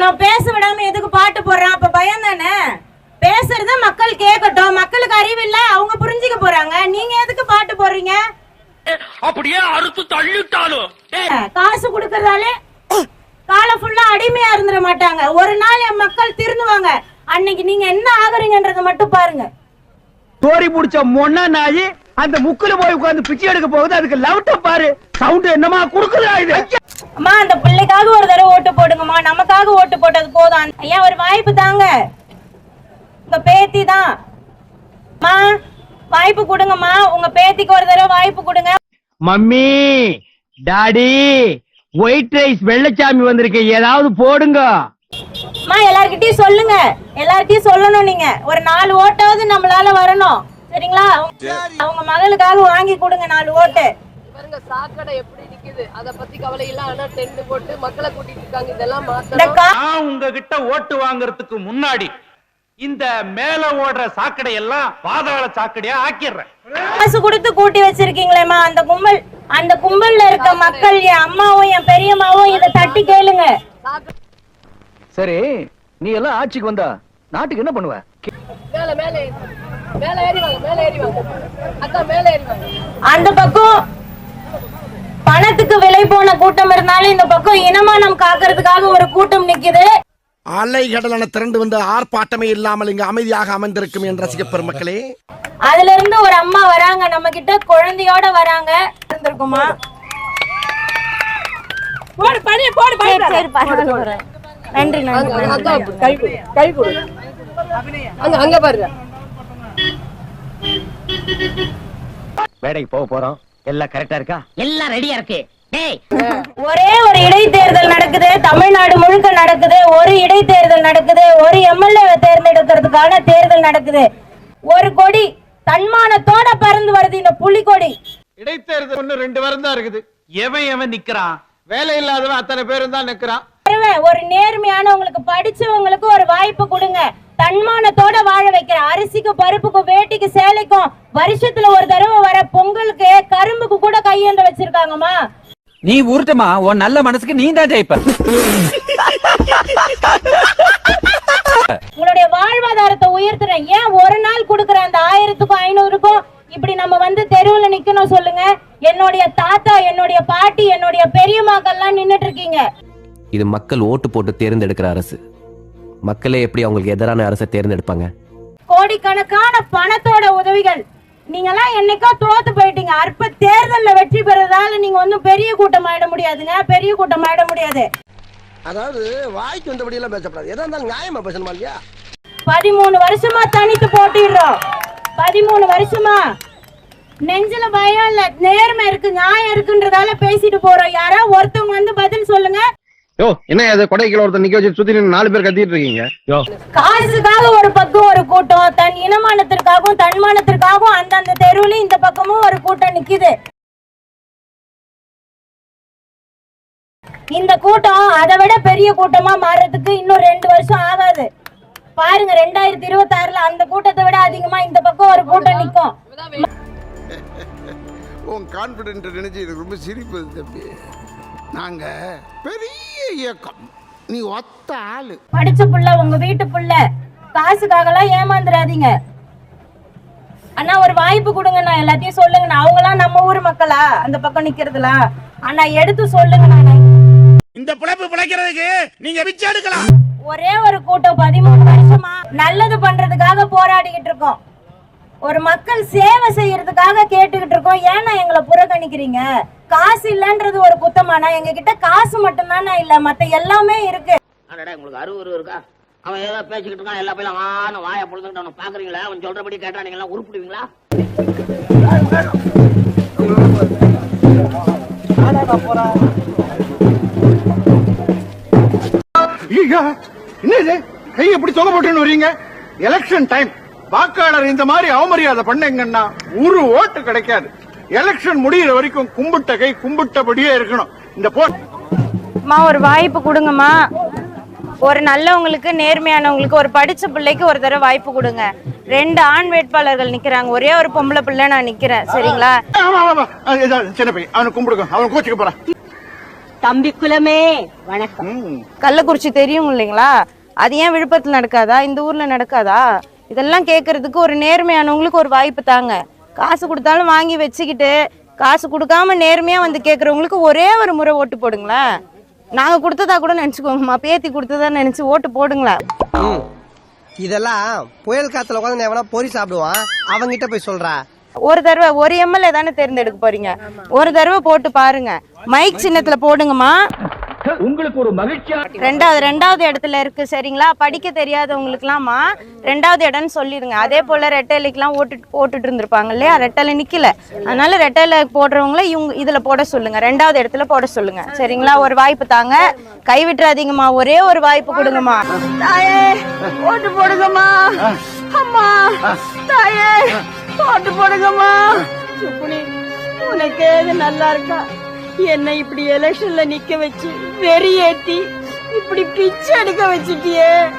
விடணும் பேச விடாம எதுக்கு பாட்டு போடுறான்? அப்ப பயம் தானே? பேசுறத மக்கள் கேட்கட்டும். மக்களுக்கு அறிவு இல்ல அவங்க புரிஞ்சுக்க போறாங்க. நீங்க எதுக்கு பாட்டு போடுறீங்க? அப்படியே அறுத்து தள்ளிட்டாலும். காசு கொடுக்கறதாலே காலம் ஃபுல்லா அடிமையா இருந்துட மாட்டாங்க. ஒரு நாள் என் மக்கள் திருந்துவாங்க. அன்னைக்கு நீங்க என்ன ஆகுறீங்கன்றத மட்டும் பாருங்க. தோரி முடிச்ச மொன்னா நாயி அந்த முக்குல போய் உட்கார்ந்து பிச்சை எடுக்க போகுது. அதுக்கு லவுட்ட பாரு. சவுண்ட் என்னமா குடுக்குதா இது? அம்மா அந்த பிள்ளைக்காக ஒரு தடவை ஓட்டு போடுங்கம்மா. நமக்காக ஓட்டு போட்டது போதும். ஐயா ஒரு வாய்ப்பு தாங்க. உங்க பேத்தி தான். அம்மா வாய்ப்பு கொடுங்கம்மா. உங்க பேத்திக்கு ஒரு தடவை வாய்ப்பு கொடுங்க. Mummy daddy white rice Vellachami வந்திருக்கு. ஏதாவது போடுங்க. அம்மா எல்லார்கிட்டயும் சொல்லுங்க. எல்லார்கிட்டயும் சொல்லணும் நீங்க. ஒரு நாலு ஓட்டாவது நம்மளால வரணும். சரிங்களா? அவங்க மகளுக்காக வாங்கி கொடுங்க நாலு ஓட்டு. பாருங்க சாக்கடை எப்படி நிக்குது அத பத்தி கவலை இல்ல ஆனா டென்ட் போட்டு மக்களை கூட்டிட்டு இருக்காங்க. இதெல்லாம் மாத்தணும். உங்ககிட்ட ஓட்டு வாங்குறதுக்கு முன்னாடி இந்த மேல ஓடுற சாக்கடை எல்லாம் பாதாள சாக்கடையா ஆக்கிடுறேன். காசு கொடுத்து கூட்டி வச்சிருக்கீங்களேம்மா. அந்த கும்பல் அந்த கும்பல்ல இருக்க மக்கள் என் அம்மாவும் என் பெரியம்மாவும் இதை தட்டி கேளுங்க. சரி நீ எல்லாம் ஆட்சிக்கு வந்தா நாட்டுக்கு என்ன பண்ணுவ? மேல மேல. மேல ஏறி வாங்க மேல ஏறி வாங்க. அக்கா மேல ஏறி வாங்க. அந்த பக்கம் பணத்துக்கு விலை போன கூட்டம் இருந்தாலும் இந்த பக்கம் இனமானம் காக்கிறதுக்காக ஒரு கூட்டம் நிக்குது. அலைகடலான திரண்டு வந்து ஆர்ப்பாட்டமே இல்லாமல் இங்கு அமைதியாக அமர்ந்திருக்கும் என் ரசிக பெருமக்களே. அதுல இருந்து ஒரு அம்மா வராங்க நம்ம கிட்ட குழந்தையோட வராங்க. இருந்திருக்குமா போடு பண்ணி போடு சரி பரவாயில்ல நன்றி நன்றி கை கொடு கை கொடு. அங்க அங்க பாருங்க. வேலைக்கு போக போறோம். எல்லாம் கரெக்டா இருக்கா? எல்லாம் ரெடியா இருக்கு. டேய். ஒரே ஒரு இடைத்தேர்தல் நடக்குது தமிழ்நாடு முழுக்க நடக்குது ஒரு இடைத்தேர்தல் நடக்குது ஒரு எம்எல்ஏ தேர்ந்தெடுக்கிறதுக்கான தேர்தல் நடக்குது. ஒரு கொடி தன்மானத்தோட பறந்து வருது இந்த புலிக்கொடி. இடைத்தேர்தல் ஒண்ணு ரெண்டு வாரம் தான் இருக்குது. எவன் எவன் நிக்கிறான்? வேலை இல்லாதவன் அத்தனை பேரும் தான் நிக்கிறான். ஒரு நேர்மையானவங்களுக்கு படிச்சவங்களுக்கு ஒரு வாய்ப்பு கொடுங்க. தன்மானத்தோட வாழ வைக்கிற அரிசிக்கு பருப்புக்கும் வேட்டிக்கு சேலைக்கும் வருஷத்துல ஒரு தடவை வர பொங்கலுக்கு கரும்புக்கு கூட கையேந்த வச்சிருக்காங்கம்மா. நீ உருட்டுமா உன் நல்ல மனசுக்கு நீ தான் ஜெயிப்ப. உங்களுடைய வாழ்வாதாரத்தை உயர்த்துறேன். ஏன் ஒரு நாள் கொடுக்குற அந்த ஆயிரத்துக்கும் ஐநூறுக்கும் இப்படி நம்ம வந்து தெருவுல நிக்கணும் சொல்லுங்க? என்னுடைய தாத்தா என்னுடைய பாட்டி என்னுடைய பெரியம்மாக்கள்லாம் நின்னுட்டு இருக்கீங்க இது மக்கள் ஓட்டு போட்டு தேர்ந்தெடுக்கிற அரசு. மக்களே எப்படி அவங்களுக்கு எதிரான அரசை தேர்ந்தெடுப்பாங்க? கோடிக்கணக்கான பணத்தோட உதவிகள். நீங்கெல்லாம் என்னைக்கோ தோத்து போயிட்டீங்க. அற்ப தேர்தல்ல வெற்றி பெறதால நீங்க ஒன்றும் பெரிய கூட்டம் ஆயிட முடியாதுங்க. பெரிய கூட்டம் ஆயிட முடியாது. அதாவது வாய்க்கு வந்தபடி எல்லாம் பேசப்படாது. எதா இருந்தாலும் நியாயமா பேசணுமா இல்லையா? பதிமூணு வருஷமா தனித்து போட்டிடுறோம். பதிமூணு வருஷமா. நெஞ்சில பயம் இல்ல. நேர்மை இருக்கு நியாயம் இருக்குன்றதால பேசிட்டு போறோம். யாரோ ஒருத்தவங்க வந்து பதில் சொல்லுங்க. யோ என்ன அது கொடைக்கில ஒருத்தர் நிக்க வச்சு சுத்தி நின்னு நாலு பேர் கத்திட்டு இருக்கீங்க? யோ. காசுக்காக ஒரு பக்கம் ஒரு கூட்டம் தன் இனமானத்திற்காகவும் தன்மானத்திற்காகவும் அந்தந்த தெருவுல இந்த பக்கமும் ஒரு கூட்டம் நிக்குது. இந்த கூட்டம் அதை விட பெரிய கூட்டமா மாறுறதுக்கு இன்னும் ரெண்டு வருஷம் ஆகாது. பாருங்க ரெண்டாயிரத்தி இருபத்தி ஆறுல அந்த கூட்டத்தை விட அதிகமா இந்த பக்கம் ஒரு கூட்டம் நிக்கும். உன் கான்பிடென்ட் நினைச்சு எனக்கு ரொம்ப சிரிப்பு தம்பி. நாங்க பெரிய இயக்கம். நீ ஒத்த ஆளு. படிச்ச புள்ள உங்க வீட்டு புள்ள. காசுக்காக எல்லாம் ஏமாந்துடாதீங்க அண்ணா ஒரு வாய்ப்பு கொடுங்க நான் எல்லாத்தையும் சொல்லுங்க அவங்களாம் நம்ம ஊர் மக்களா? அந்த பக்கம் நிக்கிறதுலாம். அண்ணா எடுத்து சொல்லுங்க நான் இந்த பிழைப்பு பிழைக்கிறதுக்கு நீங்க பிச்சை எடுக்கலாம். ஒரே ஒரு கூட்டம் பதிமூணு வருஷமா நல்லது பண்றதுக்காக போராடிக்கிட்டு இருக்கோம். ஒரு மக்கள் சேவை செய்யறதுக்காக கேட்டுக்கிட்டு இருக்கோம். ஏன்னா எங்களை புறக்கணிக்கிறீங்க. காசு இல்லைன்றது ஒரு குத்தமானா எங்க கிட்ட காசு மட்டும்தானே இல்ல மத்த எல்லாமே இருக்கு. அடடா உங்களுக்கு அறுவரு இருக்கா? அவன் ஏதோ பேசிக்கிட்டு இருக்கான் எல்லா பையன் ஆன வாயை பொழுதுகிட்டு அவனை பாக்குறீங்களா? அவன் சொல்றபடி கேட்டா நீங்க எல்லாம் உருப்பிடுவீங்களா? ஐயா என்னது? கை எப்படி தொலை போட்டுன்னு வரீங்க எலெக்ஷன் டைம் வாக்காளர் இந்த மாதிரி அவமரியாதை பண்ணீங்கன்னா ஒரு ஓட்டு கிடைக்காது. எலெக்ஷன் முடியிற வரைக்கும் கும்பிட்ட கை கும்பிட்டபடியே இருக்கணும். இந்த போ அம்மா ஒரு வாய்ப்பு கொடுங்கம்மா. ஒரு நல்லவங்களுக்கு நேர்மையானவங்களுக்கு ஒரு படிச்ச பிள்ளைக்கு ஒரு தடவை வாய்ப்பு கொடுங்க. ரெண்டு ஆண் வேட்பாளர்கள் நிக்கிறாங்க. ஒரே ஒரு பொம்பளை பிள்ளை நான் நிக்கிறேன். சரிங்களா? ஆமா ஆமா ஆமா. அது இதா, சின்ன பையன். அவனை கும்பிடுங்க. அவன் கோச்சுக்க போறான். தம்பி குலமே வணக்கம். கள்ளக்குறிச்சி தெரியும் இல்லைங்களா? அது ஏன் விழுப்புரத்துல நடக்காதா? இந்த ஊர்ல நடக்காதா? இதெல்லாம் கேட்கறதுக்கு ஒரு நேர்மையானவங்களுக்கு ஒரு வாய்ப்பு தாங்க. காசு கொடுத்தாலும் வாங்கி வச்சுக்கிட்டு காசு கொடுக்காம நேர்மையா வந்து கேட்கறவங்களுக்கு ஒரே ஒரு முறை ஓட்டு போடுங்களேன். நாங்க கொடுத்ததா கூட நினைச்சுக்கோங்கம்மா. பேத்தி கொடுத்ததா நினைச்சு ஓட்டு போடுங்களேன். இதெல்லாம் புயல் காத்துல உட்காந்து எவனா பொறி சாப்பிடுவான் அவங்கிட்ட போய் சொல்றா. ஒரு தடவை ஒரு எம்எல்ஏ தானே தேர்ந்தெடுக்க போறீங்க? ஒரு தடவை போட்டு பாருங்க. மைக் சின்னத்துல போடுங்கம்மா. உங்களுக்கு ஒரு மகிழ்ச்சியா ரெண்டாவது ரெண்டாவது இடத்துல இருக்கு சரிங்களா? படிக்க தெரியாதவங்களுக்குலாமா ரெண்டாவது இடம்னு சொல்லிடுங்க. அதே போல ரெட்டைலைக்கெல்லாம் ஓட்டு போட்டுட்டு இருந்திருப்பாங்க இல்லையா? ரெட்டலை நிக்கல. அதனால ரெட்டையில போடுறவங்கள இவங்க இதுல போட சொல்லுங்க. ரெண்டாவது இடத்துல போட சொல்லுங்க. சரிங்களா? ஒரு வாய்ப்பு தாங்க. கை விட்டுறாதீங்கம்மா ஒரே ஒரு வாய்ப்பு கொடுங்கம்மா. தாயே ஓட்டு போடுங்கம்மா. அம்மா தாயே ஓட்டு போடுங்கம்மா. உனக்கு ஏது நல்லா இருக்கா? என்னை இப்படி எலெக்ஷன்ல நிக்க வச்சு வெறியேத்தி ஏத்தி இப்படி பிச்சை எடுக்க வச்சுட்டியே.